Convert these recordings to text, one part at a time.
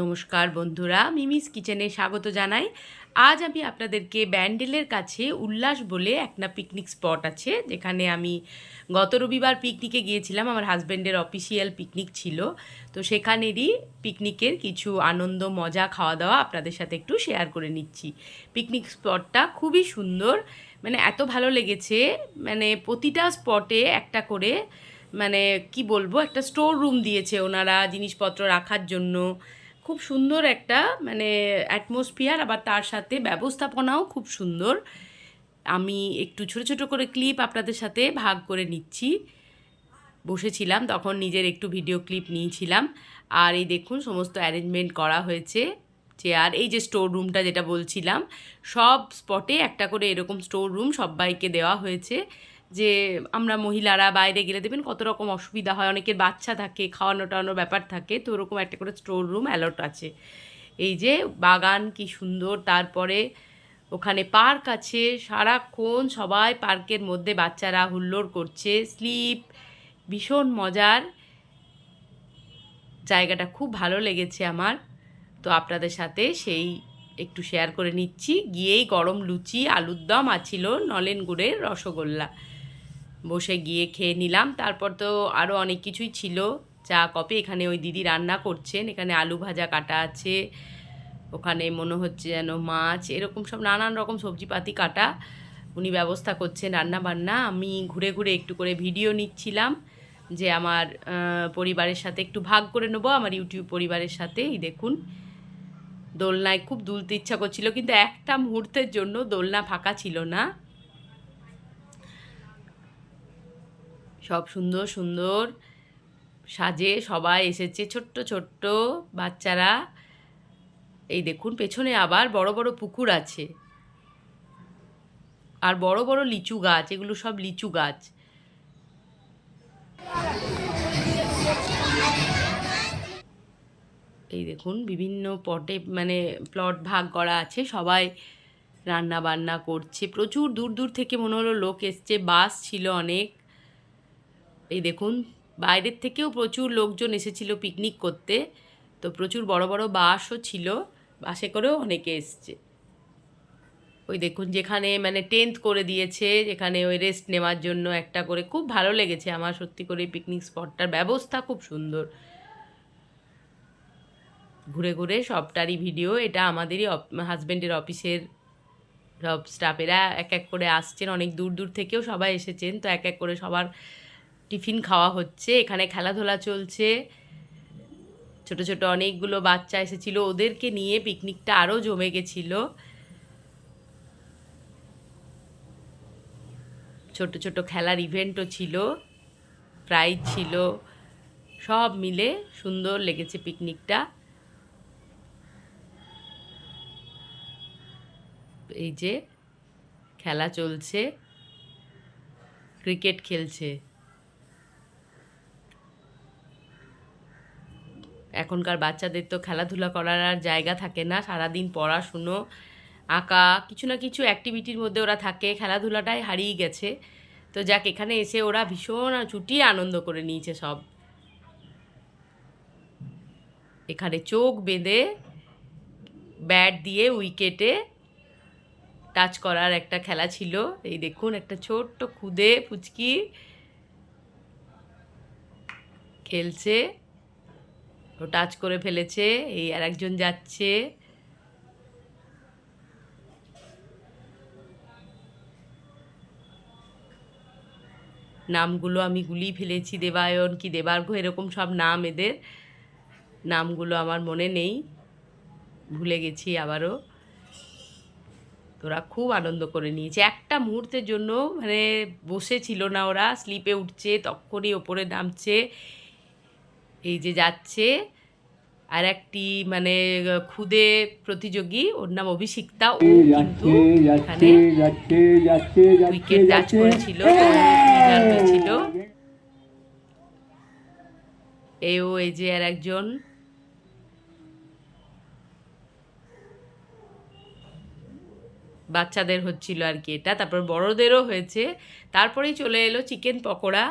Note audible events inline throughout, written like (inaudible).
নমস্কার বন্ধুরা, মিমিস কিচেনে স্বাগত জানাই। আজ আমি আপনাদেরকে ব্যান্ডেলের কাছে উল্লাস বলে একটা পিকনিক স্পট আছে, যেখানে আমি গত রবিবার পিকনিকে গিয়েছিলাম, আমার হাজব্যান্ডের অফিসিয়াল পিকনিক ছিল। তো সেখানেরই পিকনিকের কিছু আনন্দ, মজা খাওয়া দাওয়া আপনাদের সাথে একটু শেয়ার করে নিচ্ছি। পিকনিক স্পটটা খুবই সুন্দর মানে এত ভালো লেগেছে মানে প্রতিটা স্পটে একটা করে মানে কি বলব, একটা স্টোর রুম দিয়েছে ওনারা জিনিসপত্র রাখার জন্য। খুব সুন্দর একটা মানে অ্যাটমসফিয়ার আবার তার সাথে ব্যবস্থাপনাও খুব সুন্দর। আমি একটু ছোট ছোট করে ক্লিপ আপনাদের সাথে ভাগ করে নিচ্ছি। বসেছিলাম, তখন নিজের একটু ভিডিও ক্লিপ নিয়েছিলাম। আর এই দেখুন, সমস্ত অ্যারেঞ্জমেন্ট করা হয়েছে। চেয়ার এই যে স্টোর রুমটা যেটা বলছিলাম, সব স্পটে একটা করে এরকম স্টোর রুম সবাইকে দেওয়া হয়েছে। যে আমরা মহিলারা বাইরে গেলে দেবেন কত রকম অসুবিধা হয়, অনেকের বাচ্চা থাকে খাওয়ানো টাওয়ানোর ব্যাপার থাকে, তো ওরকম একটা করে স্টোর রুম অ্যালট আছে। এই যে বাগান কি সুন্দর, তারপরে ওখানে পার্ক আছে, সারাক্ষণ সবাই পার্কের মধ্যে বাচ্চারা হুল্লোড় করছে স্লিপ ভীষণ মজার। জায়গাটা খুব ভালো লেগেছে আমার, তো আপনাদের সাথে সেই একটু শেয়ার করে নিচ্ছি। গিয়েই গরম লুচি, আলুর দম আর ছিল নলেন গুড়ের রসগোল্লা। বসে গিয়ে খেয়ে নিলাম। তারপর তো আরও অনেক কিছুই ছিল। চা কপি এখানে ওই দিদি রান্না করছেন। এখানে আলু ভাজা কাটা আছে। ওখানে মনে হচ্ছে যেন মাছ, এরকম সব নানান রকম সবজিপাতি কাটা। উনি ব্যবস্থা করছেন রান্না বান্না আমি ঘুরে ঘুরে একটু করে ভিডিও নিচ্ছিলাম যে আমার পরিবারের সাথে একটু ভাগ করে নেব, আমার ইউটিউব পরিবারের সাথে। এই দেখুন, দোলনায় খুব দুলতে ইচ্ছা করছিল, কিন্তু একটা মুহূর্তের জন্য দোলনা ফাঁকা ছিল না। সব সুন্দর সুন্দর সাজে সবাই এসেছে, ছোট্ট ছোট্ট বাচ্চারা। এই দেখুন, পেছনে আবার বড় বড় পুকুর আছে। আর বড় বড় লিচু গাছ, এগুলো সব লিচু গাছ। এই দেখুন, বিভিন্ন পটে মানে প্লট ভাগ করা আছে, সবাই রান্না বান্না করছে। প্রচুর দূর দূর থেকে মনে হলো লোক এসছে, বাস ছিল অনেক। এই দেখুন, বাইরের থেকেও প্রচুর লোকজন এসেছিল পিকনিক করতে। তো প্রচুর বড় বড় বাসও ছিল বাসে করেও অনেকে এসছে। ওই দেখুন, যেখানে মানে টেন্ট করে দিয়েছে, যেখানে ওই রেস্ট নেওয়ার জন্য একটা করে খুব ভালো লেগেছে আমার। সত্যি করে পিকনিক স্পটটার ব্যবস্থা খুব সুন্দর। ঘুরে ঘুরে সবটারই ভিডিও এটা আমাদেরই হাজব্যান্ডের অফিসের সব স্টাফেরা এক এক করে আসছেন, অনেক দূর দূর থেকেও সবাই এসেছেন। তো এক এক করে সবার টিফিন খাওয়া হচ্ছে, এখানে খেলাধুলা চলছে। ছোট ছোট অনেকগুলো বাচ্চা এসেছিল, ওদেরকে নিয়ে পিকনিকটা আরও জমে গেছিল। ছোট ছোট খেলার ইভেন্টও ছিল, প্রাইজ ছিল, সব মিলে সুন্দর লেগেছে পিকনিকটা। এই যে খেলা চলছে, ক্রিকেট খেলছে। এখনকার বাচ্চাদের তো খেলাধুলা করার আর জায়গা থাকে না, সারাদিন পড়াশুনো, আঁকা, কিছু না কিছু অ্যাক্টিভিটির মধ্যে ওরা থাকে, খেলাধুলাটাই হারিয়ে গেছে। তো যাক, এখানে এসে ওরা ভীষণ চুটিয়ে আনন্দ করে নিয়েছে সব। এখানে চোখ বেঁধে ব্যাট দিয়ে উইকেটে টাচ করার একটা খেলা ছিল। এই দেখুন, একটা ছোট্ট খুদে, পুচকি খেলছে। ও টাচ করে ফেলেছে, এই আর একজন যাচ্ছে। নামগুলো আমি গুলিয়ে ফেলেছি দেবায়ন কি দেবার্ঘ, এরকম সব নাম এদের। নামগুলো আমার মনে নেই, ভুলে গেছি আবারও। তোরা খুব আনন্দ করে নিয়েছে। একটা মুহূর্তের জন্য মানে বসে ছিল না ওরা স্লিপে উঠছে, তখনই ওপরে নামছে। এই যে যাচ্ছে আর একটি মানে খুদে প্রতিযোগী ওর নাম অভিষিক্তা। ও কিন্তু এখানে উইকেট টাচ করেছিল হয়েছিল এও এই যে আর একজন। বাচ্চাদের হচ্ছিল আর কি এটা। তারপর বড়দেরও হয়েছে। তারপরেই চলে এলো চিকেন পকোড়া।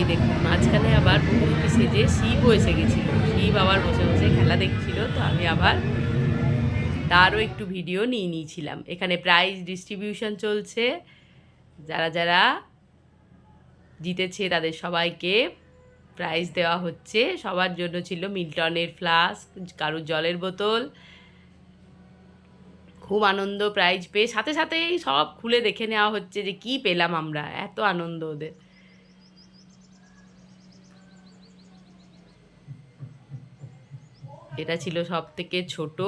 এই দেখুন, মাঝখানে আবার বহুরূপী সেজে শিবও এসে গেছিল। শিব আবার বসে বসে খেলা দেখছিল, তো আমি আবার তারও একটু ভিডিও নিয়ে নিয়েছিলাম। এখানে প্রাইজ ডিস্ট্রিবিউশন চলছে। যারা যারা জিতেছে তাদের সবাইকে প্রাইজ দেওয়া হচ্ছে। সবার জন্য ছিল মিল্টনের ফ্লাস্ক কারুর জলের বোতল। খুব আনন্দ প্রাইজ পেয়ে সাথে সাথেই সব খুলে দেখে নেওয়া হচ্ছে যে কি পেলাম আমরা, এত আনন্দ ওদের। এটা ছিল সব থেকে ছোট।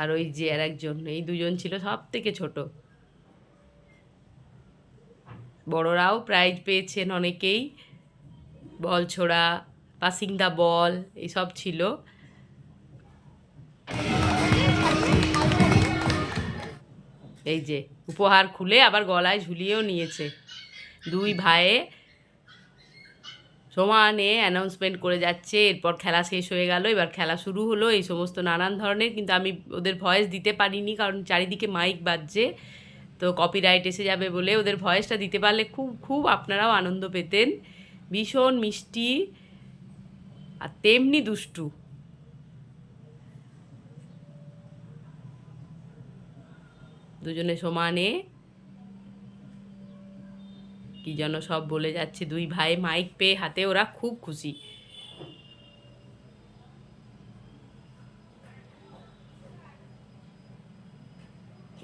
আর ওই যে আর একজন, এই দুজন ছিল সব থেকে ছোট। বড়রাও প্রাইজ পেয়েছেন অনেকেই। বল ছোড়া পাসিং দ্য বল এইসব ছিল। এই যে, উপহার খুলে আবার গলায় ঝুলিয়েও নিয়েছে। দুই ভাইয়ে সমানে অ্যানাউন্সমেন্ট করে যাচ্ছে, এরপর খেলা শেষ হয়ে গেল, এবার খেলা শুরু হলো, এই সমস্ত নানান ধরনের, কিন্তু আমি ওদের ভয়েস দিতে পারিনি, কারণ চারিদিকে মাইক বাজছে, তো কপিরাইট এসে যাবে বলে ওদের ভয়েসটা দিতে পারলে খুব খুব আপনারাও আনন্দ পেতেন। ভীষণ মিষ্টি আর তেমনি দুষ্টু। দুজনে সমানে কি যেন সব বলে যাচ্ছে। দুই ভাই মাইক পেয়ে হাতে ওরা খুব খুশি।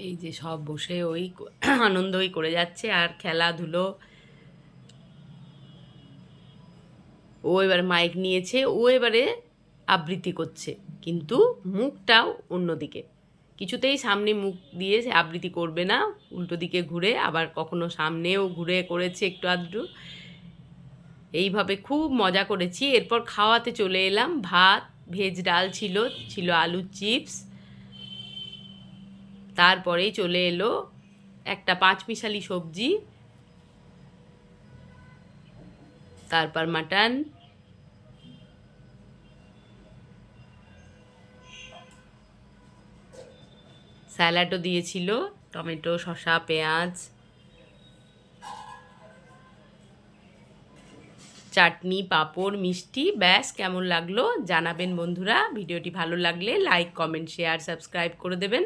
এই যে সব বসে ওই (clears throat) আনন্দই করে যাচ্ছে আর খেলাধুলো। ও এবার মাইক নিয়েছে, ও এবারে আবৃত্তি করছে, কিন্তু মুখটাও অন্যদিকে। কিছুতেই সামনে মুখ দিয়ে সে আবৃত্তি করবে না। উল্টো দিকে ঘুরে, আবার কখনো সামনেও ঘুরে করেছে একটু আধটু। এইভাবে খুব মজা করেছি। এরপর খাওয়াতে চলে এলাম। ভাত, ভেজ ডাল ছিল ছিল আলুর চিপস। তারপরেই চলে এলো একটা পাঁচ মিশালি সবজি। তারপর মাটন। স্যালাডও দিয়েছিল, টমেটো, শসা, পেঁয়াজ, চাটনি, পাঁপড়, মিষ্টি, ব্যাস, কেমন লাগল জানাবেন বন্ধুরা। ভিডিওটি ভালো লাগলে লাইক, কমেন্ট, শেয়ার, সাবস্ক্রাইব করে দেবেন।